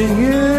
yüz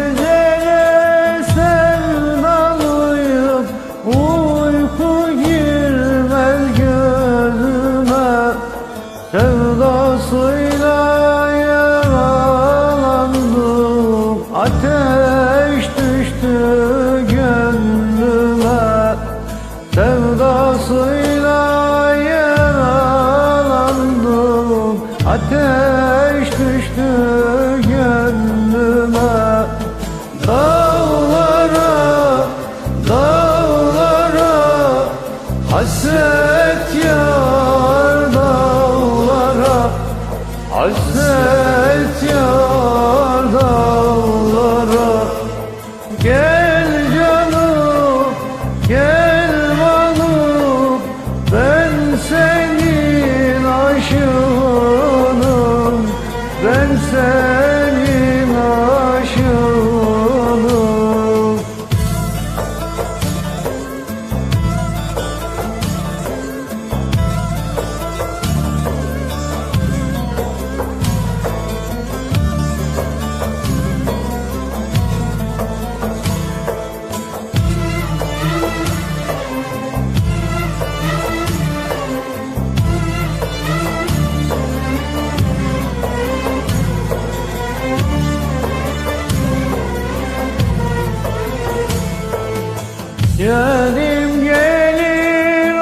Yarim gelir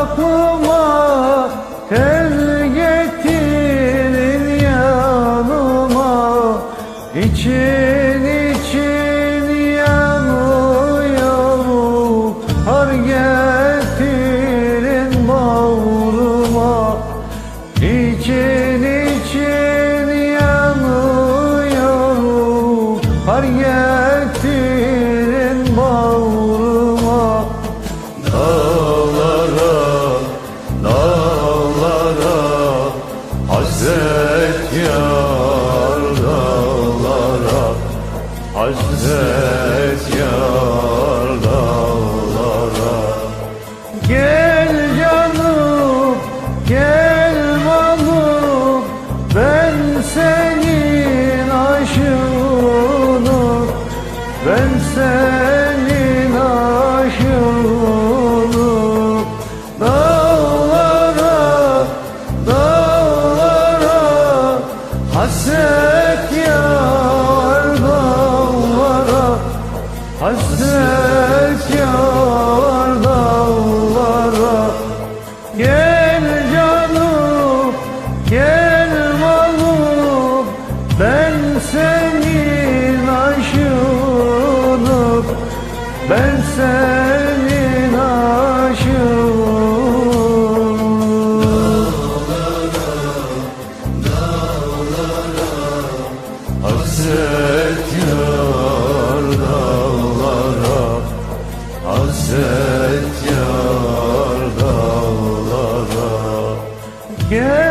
aklıma Tel getirin yanıma. İçin için yanıyorum Har getirin bağrıma İçin için yanıyorum Har getirin Hasret yar dağlara Hasret yar dağlara. Gel canım, gel balım Ben senin aşığınım. Ben senin Hasret yar dağlara Hasret yar dağlara. Gel canım gel malum Ben senin Hasret yar dağlara Gel